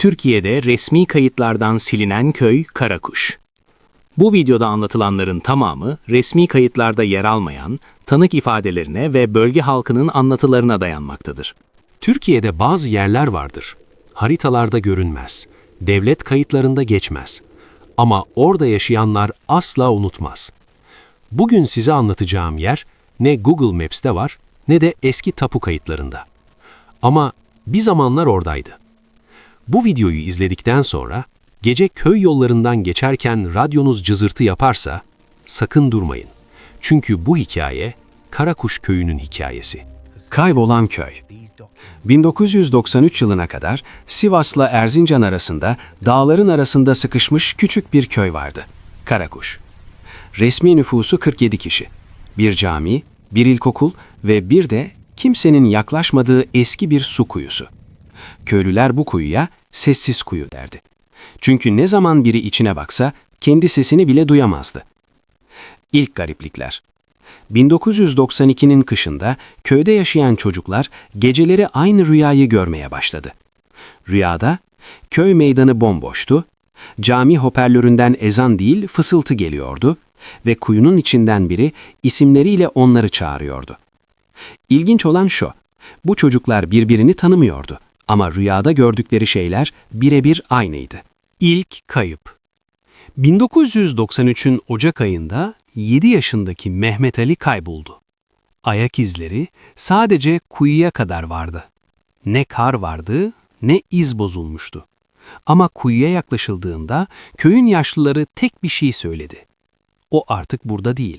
Türkiye'de resmi kayıtlardan silinen köy Karakuş. Bu videoda anlatılanların tamamı resmi kayıtlarda yer almayan, tanık ifadelerine ve bölge halkının anlatılarına dayanmaktadır. Türkiye'de bazı yerler vardır. Haritalarda görünmez, devlet kayıtlarında geçmez. Ama orada yaşayanlar asla unutmaz. Bugün size anlatacağım yer ne Google Maps'te var ne de eski tapu kayıtlarında. Ama bir zamanlar oradaydı. Bu videoyu izledikten sonra gece köy yollarından geçerken radyonuz cızırtı yaparsa sakın durmayın. Çünkü bu hikaye Karakuş köyünün hikayesi. Kaybolan köy. 1993 yılına kadar Sivas'la Erzincan arasında dağların arasında sıkışmış küçük bir köy vardı. Karakuş. Resmi nüfusu 47 kişi. Bir cami, bir ilkokul ve bir de kimsenin yaklaşmadığı eski bir su kuyusu. Köylüler bu kuyuya sessiz kuyu derdi. Çünkü ne zaman biri içine baksa kendi sesini bile duyamazdı. İlk gariplikler. 1992'nin kışında köyde yaşayan çocuklar geceleri aynı rüyayı görmeye başladı. Rüyada köy meydanı bomboştu, cami hoparlöründen ezan değil fısıltı geliyordu ve kuyunun içinden biri isimleriyle onları çağırıyordu. İlginç olan şu, bu çocuklar birbirini tanımıyordu ama rüyada gördükleri şeyler birebir aynıydı. İlk kayıp. 1993'ün Ocak ayında 7 yaşındaki Mehmet Ali kayboldu. Ayak izleri sadece kuyuya kadar vardı. Ne kar vardı ne iz bozulmuştu. Ama kuyuya yaklaşıldığında köyün yaşlıları tek bir şey söyledi. O artık burada değil.